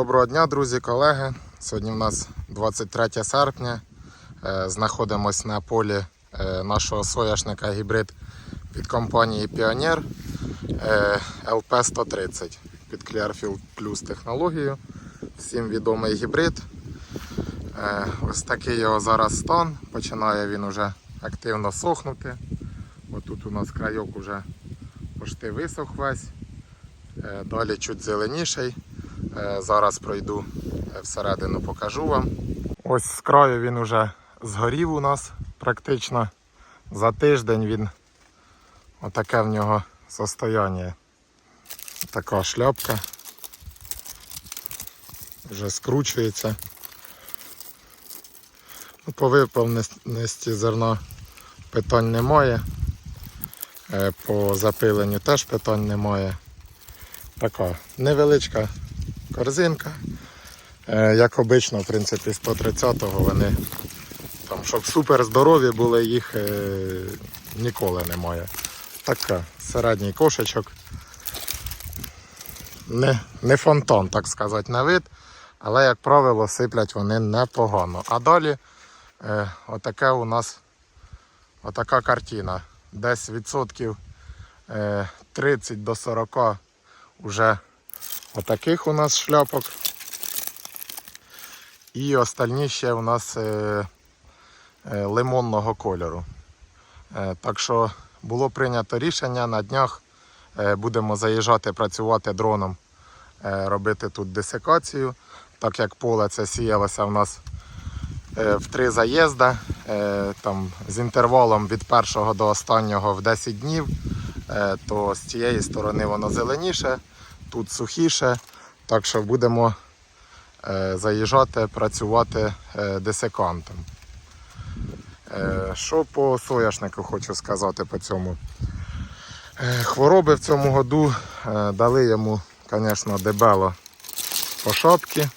Доброго дня, друзі, колеги. Сьогодні в нас 23 серпня. Е, Знаходимось на полі е, нашого соняшника гібрид від компанії Pioneer е, LP130 під Clearfield Plus технологію. Всім відомий гібрид. Е, Ось такий його зараз стан. Починає він уже активно сохнути. Отут у нас крайок уже почти висох весь. Е, Далі чуть зеленіший. Е, Зараз пройду е, всередину, покажу вам. Ось з краю він уже згорів у нас практично. За тиждень він отаке в нього состояння. Така шляпка. Вже скручується. Ну, По виповненості зерна питань немає. Е, По запиленню теж питань немає. Така невеличка корзинка. Е, Як обично, в принципі, 130-го вони там, щоб супер здорові були, їх е, ніколи немає. Така, середній кошечок. Не, не фонтан, так сказати, на вид, але, як правило, сиплять вони непогано. А далі е, отаке у нас отака картина. Десь відсотків е, 30 до 40 вже отаких у нас шляпок. І остальні ще у нас е, е, лимонного кольору. Е, так що було прийнято рішення на днях е, будемо заїжджати працювати дроном, е, робити тут десикацію, так як поле це сіялося в нас е, в три заїзда, е, там, з інтервалом від першого до останнього в 10 днів, е, то з цієї сторони воно зеленіше, тут сухіше. Так що будемо е, заїжджати, працювати е, десикантом. Е, Що по соняшнику хочу сказати по цьому. Хвороби в цьому году дали йому, звісно, дебело по шапці.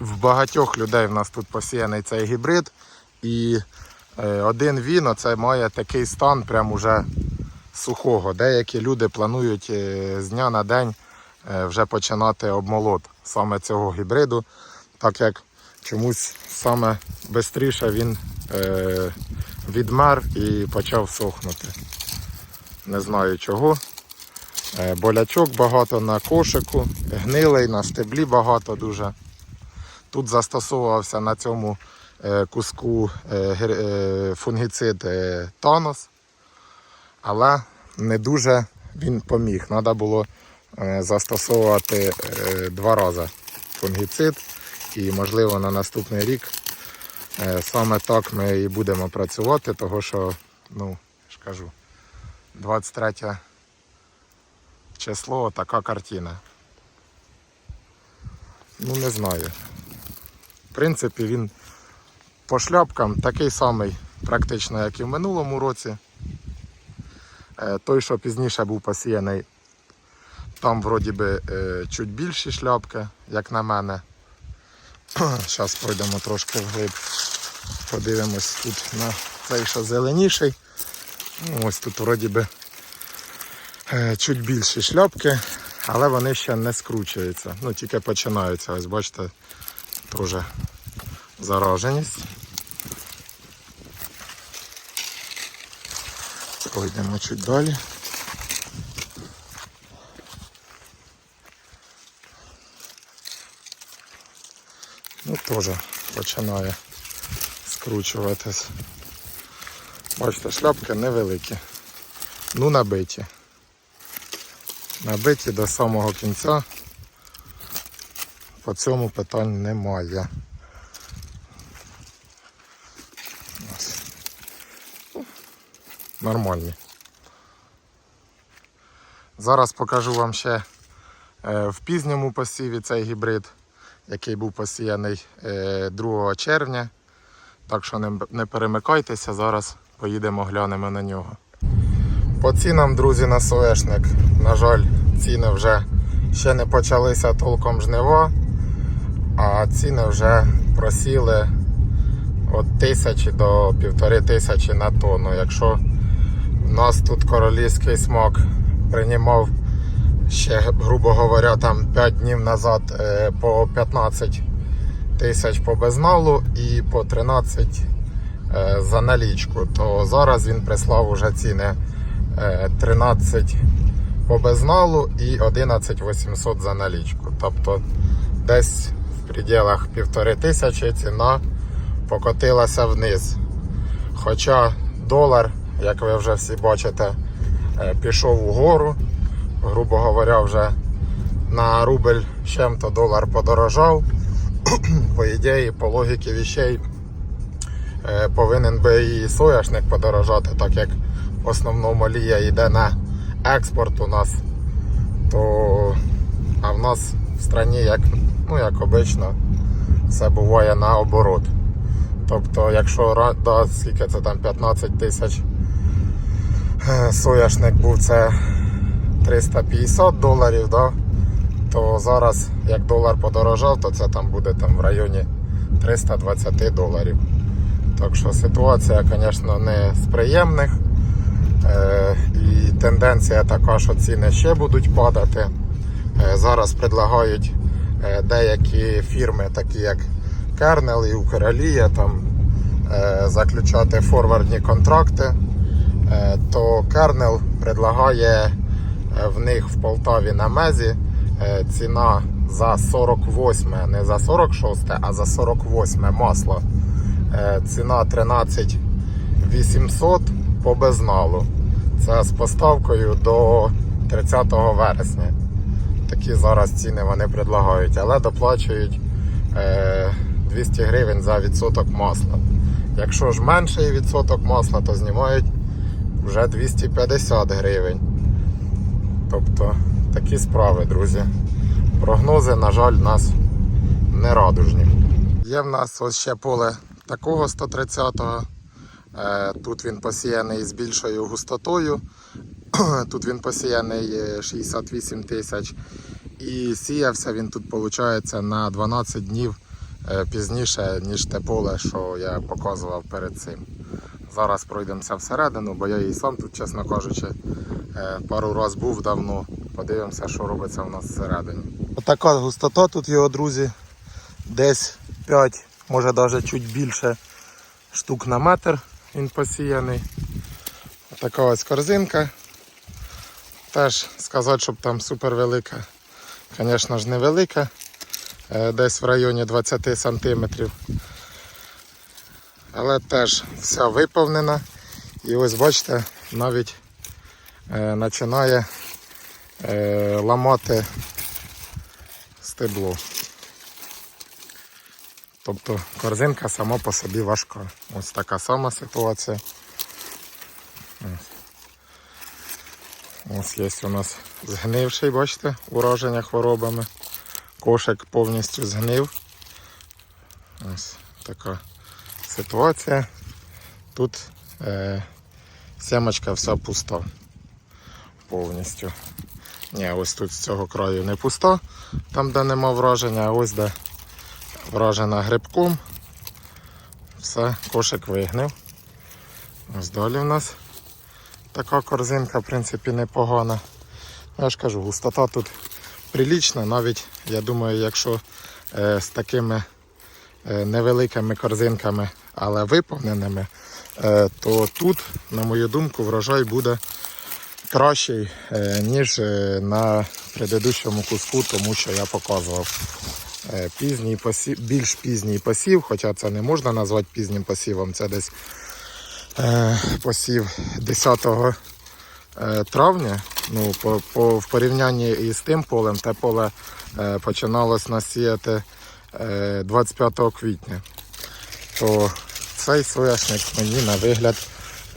В багатьох людей в нас тут посіяний цей гібрид. І один він оце має такий стан прям уже сухого. Деякі люди планують е, з дня на день е, вже починати обмолот саме цього гібриду, так як чомусь саме швидше він е, відмер і почав сохнути. Не знаю чого. Болячок багато на кошику, гнилий, на стеблі багато дуже. Тут застосовувався на цьому куску фунгіцид Тонос, але не дуже він поміг. Треба було е, застосовувати е, два рази фунгіцид і, можливо, на наступний рік е, саме так ми і будемо працювати, тому що, ну, ж кажу, 23 число така картина. Ну, не знаю. В принципі, він по шляпкам такий самий, практично, як і в минулому році. Е, Той, що пізніше був посіяний, там вроді би е, чуть більші шляпки, як на мене. Зараз пройдемо трошки вглиб. Подивимось тут на цей, що зеленіший. Ну, Ось тут вроді би е, чуть більші шляпки, але вони ще не скручуються. Ну, тільки починаються. Ось бачите, теж зараженість. Пройдемо чуть далі. Ну, теж починає скручуватись. Бачите, шляпки невеликі. Ну, набиті. Набиті до самого кінця. По цьому питань немає. Ось. Ну, Нормальні. Зараз покажу вам ще е, в пізньому посіві цей гібрид, який був посіяний е, 2 червня. Так що не, перемикайтеся, зараз поїдемо глянемо на нього. По цінам, друзі, на соешник, на жаль, ціни вже ще не почалися толком жнива, а ціни вже просіли від тисячі до півтори тисячі на тонну. Якщо нас тут королівський смак приймав ще, грубо говоря, там 5 днів назад е, по 15 тисяч по безналу і по 13 е, за налічку. То зараз він прислав уже ціни е, 13 по безналу і 11 800 за налічку. Тобто десь в пределах півтори тисячі ціна покотилася вниз. Хоча долар, як ви вже всі бачите, е, пішов угору. Грубо говоря, вже на рубль чим-то долар подорожав. По ідеї, по логіки вещей, е, повинен би і соняшник подорожати, так як в основному олія йде на експорт у нас, то а в нас в страні, як, ну, як обично, все буває наоборот. Тобто, якщо да, скільки це там 15 тисяч соняшник був це 350 доларів, да? то зараз як долар подорожав, то це там буде там в районі 320 доларів. Так що ситуація, звісно, не з приємних. Е, і тенденція така, що ціни ще будуть падати. Е, зараз предлагають е, деякі фірми, такі як Kernel і Укролія, там е, заключати форвардні контракти. Е, то Kernel предлагає е, в них в Полтаві на мезі е, ціна за 48, не за 46, а за 48 масло. Ціна 13 800 по безналу. Це з поставкою до 30 вересня. Такі зараз ціни вони предлагають, але доплачують е, 200 гривень за відсоток масла. Якщо ж менший відсоток масла, то знімають вже 250 гривень. Тобто такі справи, друзі. Прогнози, на жаль, в нас не радужні. Є в нас ось ще поле такого 130-го. Е, Тут він посіяний з більшою густотою. Тут він посіяний е, 68 тисяч. І сіявся він тут, виходить, на 12 днів е, пізніше, ніж те поле, що я показував перед цим. Зараз пройдемося всередину, бо я і сам тут, чесно кажучи, е, пару разів був давно. Подивимося, що робиться у нас всередині. Отака густота тут його, друзі. Десь 5, може навіть чуть більше штук на метр він посіяний. Така ось корзинка. Теж сказати, щоб там супер велика, звісно ж, невелика. Е, Десь в районі 20 сантиметрів. Але теж вся виповнена. І ось бачите, навіть е, починає е, ламати стебло. Тобто корзинка сама по собі важка. Ось така сама ситуація. Ось. Є у нас згнивший, бачите, ураження хворобами. Кошик повністю згнив. Ось така ситуація. Тут е, сімочка вся пуста повністю. Ні, ось тут з цього краю не пусто, там де нема враження, а ось де вражена грибком. Все, кошик вигнив. Ось далі в нас така корзинка, в принципі, непогана. Я ж кажу, густота тут прилічна, навіть я думаю, якщо е, з такими невеликими корзинками, але виповненими, е, то тут, на мою думку, врожай буде кращий, е, ніж е, на предыдущому куску, тому що я показував. Е, Пізній посів, більш пізній посів, хоча це не можна назвати пізнім посівом, це десь е, посів 10 е, травня. Ну, по, по, в порівнянні із тим полем, те поле е, починалось насіяти е, 25 квітня. То цей соняшник мені на вигляд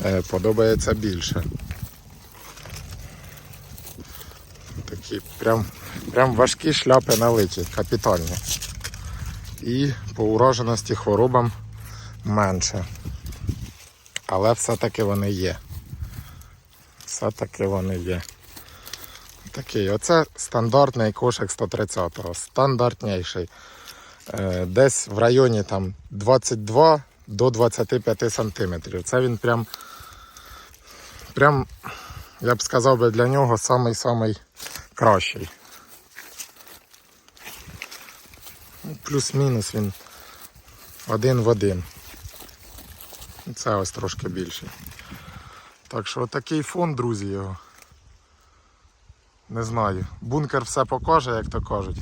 е, подобається більше. Такі прям, прям важкі шляпи налиті, капітальні. І по ураженості хворобам менше. Але все-таки вони є. Все-таки вони є. Такий, оце стандартний кошик 130-го. Стандартніший. Е, Десь в районі там 22 до 25 сантиметрів. Це він прям, прям, я б сказав би, для нього самий-самий кращий. Ну, Плюс-мінус він один в один. Це ось трошки більший. Так що такий фон, друзі, його. Не знаю. Бункер все покаже, як то кажуть.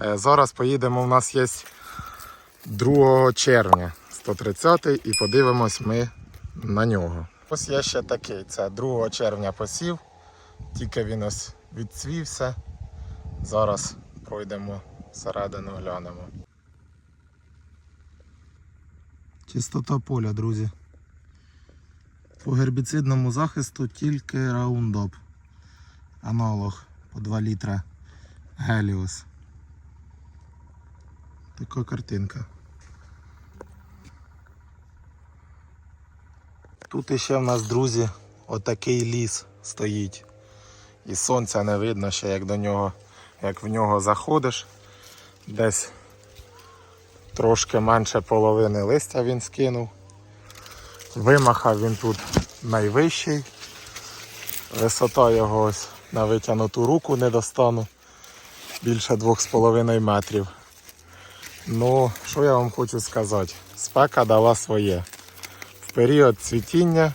Е, Зараз поїдемо, у нас є 2 червня 130 і подивимось ми на нього. Ось є ще такий. Це 2 червня посів. Тільки він ось відцвівся. Зараз пройдемо всередину, глянемо. Чистота поля, друзі. По гербіцидному захисту тільки Roundup. Аналог по 2 літра Helios. Така картинка. Тут іще в нас, друзі, отакий ліс стоїть. І сонця не видно ще, як до нього, як в нього заходиш. Десь трошки менше половини листя він скинув. Вимахав він тут найвищий. Висота його ось на витягнуту руку не достану. Більше 2,5 метрів. Ну, що я вам хочу сказати? Спека дала своє. В період цвітіння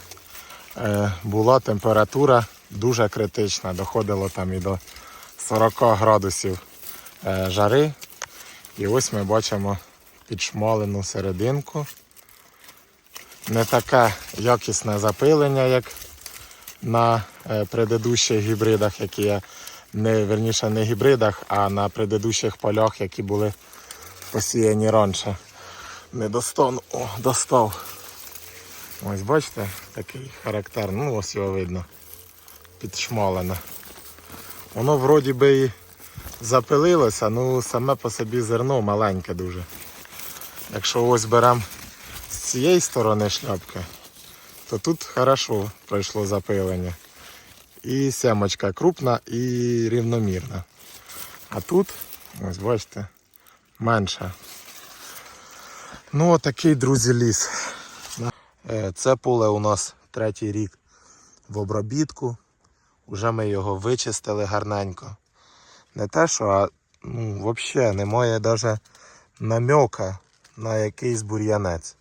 е, була температура дуже критична. Доходило там і до 40 градусів е, жари. І ось ми бачимо підшмалену серединку. Не таке якісне запилення, як на е, предыдущих гібридах, які я не верніше не гібридах, а на предыдущих полях, які були посіяні раніше. Не достану. О, достав. Ось бачите, такий характерний, ну ось його видно. Підшмалене. Воно вроді би і запилилося, ну саме по собі зерно маленьке дуже. Якщо ось беремо з цієї сторони шляпки, то тут хорошо пройшло запилення. І семочка крупна і рівномірна. А тут, ось бачите, менше. Ну, отакий, друзі, ліс. Е, Це поле у нас третій рік в обробітку. Уже ми його вичистили гарненько. Не те, що, а ну, взагалі немає навіть намьока на якийсь бур'янець.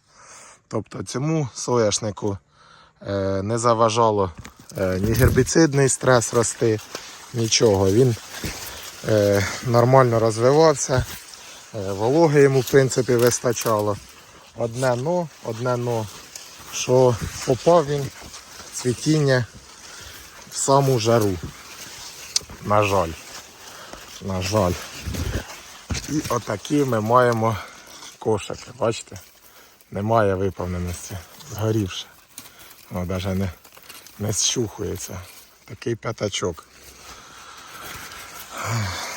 Тобто цьому соняшнику е, не заважало е, ні гербіцидний стрес рости, нічого. Він е, нормально розвивався, вологи йому в принципі вистачало. Одне но, одне но, що попав він цвітіння в саму жару. На жаль. На жаль. І отакі ми маємо кошики. Бачите? Немає виповненості. Згорівши. Воно навіть не, не зщухується. Такий п'ятачок.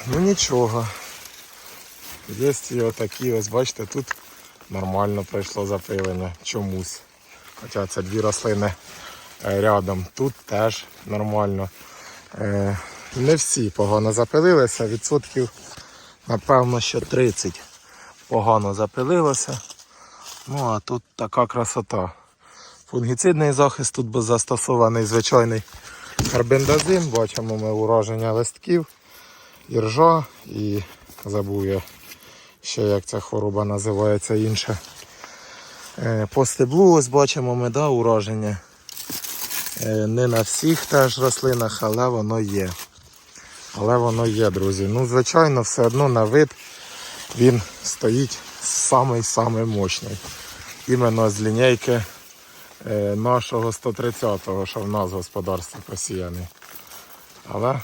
Ну нічого. Є і отакі, ось бачите, тут нормально пройшло запилення чомусь. Хоча це дві рослини е, рядом. Тут теж нормально. Е, Не всі погано запилилися, відсотків, напевно, що 30 погано запилилося. Ну а тут така красота. Фунгіцидний захист тут був застосований звичайний карбендазим. Бачимо ми ураження листків, іржа і забув я ще як ця хвороба називається інша. Е, По стеблу ось бачимо ми да, ураження. Е, Не на всіх теж рослинах, але воно є. Але воно є, друзі. Ну, звичайно, все одно на вид він стоїть самий-самий мощний. Іменно з лінійки е, нашого 130-го, що в нас в господарстві посіяний. Але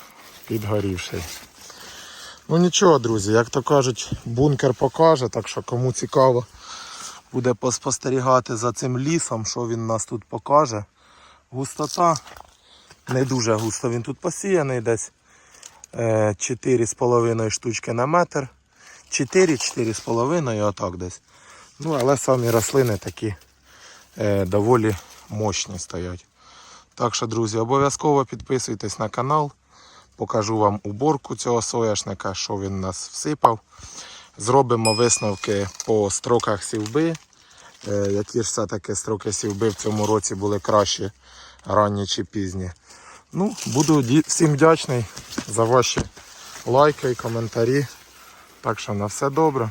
підгорівший. Ну нічого, друзі, як то кажуть, бункер покаже, так що кому цікаво буде поспостерігати за цим лісом, що він нас тут покаже. Густота не дуже густо він тут посіяний, десь е, 4,5 штучки на метр. 4-4,5 отак десь. Ну, але самі рослини такі е, доволі мощні стоять. Так що, друзі, обов'язково підписуйтесь на канал. Покажу вам уборку цього соняшника, що він нас всипав. Зробимо висновки по строках сівби. Е, які ж все-таки строки сівби в цьому році були кращі, ранні чи пізні. Ну, буду всім вдячний за ваші лайки і коментарі. Так що на все добре.